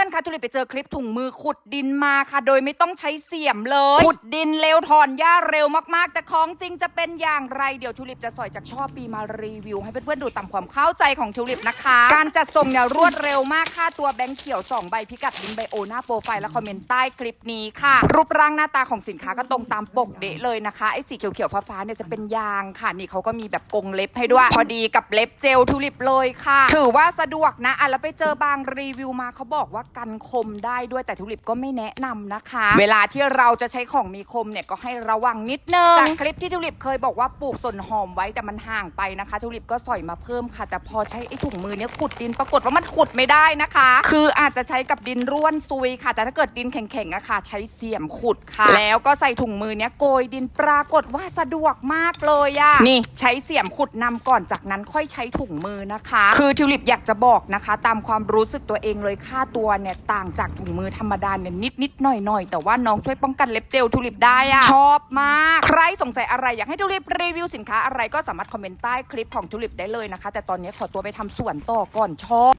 พื่อนๆคะทุลิปไปเจอคลิปถุงมือขุดดินมาค่ะ โดยไม่ต้องใช้เสียมเลย ขุดดินเร็วถอนหญ้าเร็วมากๆ แต่ของจริงจะเป็นอย่างไร เดี๋ยวทุลิปจะสอยจากช่อปีมารีวิว ให้เพื่อนๆดูตามความเข้าใจของทุลิปนะคะ การจัดส่งเนี่ยรวดเร็วมากค่าตัวแบงค์เขียว 2 ใบพิกัดลิงก์ไบโอหน้าโปรไฟล์และคอมเมนต์ใต้คลิปนี้ค่ะ รูปร่างหน้าตาของสินค้าก็ตรงตามปกเดะเลยนะคะไอ้สีเขียวๆฟ้าๆเนี่ยจะเป็นยางค่ะนี่เขาก็มีแบบกงเล็บให้ด้วย พอดีกับเล็บเจลทุลิปเลยค่ะ ถือว่าสะดวกนะอะแล้วไปเจอบางรีวิวมาเขาบอกว่ากันคมได้ด้วยแต่ทุลิปก็ไม่แนะนำนะคะ เวลาที่เราจะใช้ของมีคมเนี่ยก็ให้ระวังนิดนึงจากคลิปที่ทุลิปเคยบอกว่าปลูกสนหอมไว้แต่มันห่างไปนะคะทุลิปก็สอยมาเพิ่มค่ะ แต่พอใช้ไอ้ถุงมือเนี้ยขุดดินปรากฏว่ามันขุดไม่ได้นะคะ คืออาจจะใช้กับดินร่วนซุยค่ะ แต่ถ้าเกิดดินแข็งๆอะค่ะ ใช้เสียมขุดค่ะ แล้วก็ใส่ถุงมือเนี้ยโกยดินปรากฏว่าสะดวกมากเลยอะนี่ใช้เสียมขุดนำก่อนจากนั้นค่อยใช้ถุงมือนะคะ คือทิวลิปอยากจะบอกนะคะ ตามความรู้สึกตัวเองเลยค่าตัวเนี่ยต่างจากถุงมือธรรมดาเนี่ยนิดนิดหน่อยหน่อยแต่ว่าน้องช่วยป้องกันเล็บเจลทูลิปได้อะชอบมาก ใครสงสัยอะไรอยากให้ทูลิปรีวิวสินค้าอะไรก็สามารถคอมเมนต์ใต้คลิปของทูลิปได้เลยนะคะ แต่ตอนนี้ขอตัวไปทำสวนต่อก่อนชอบ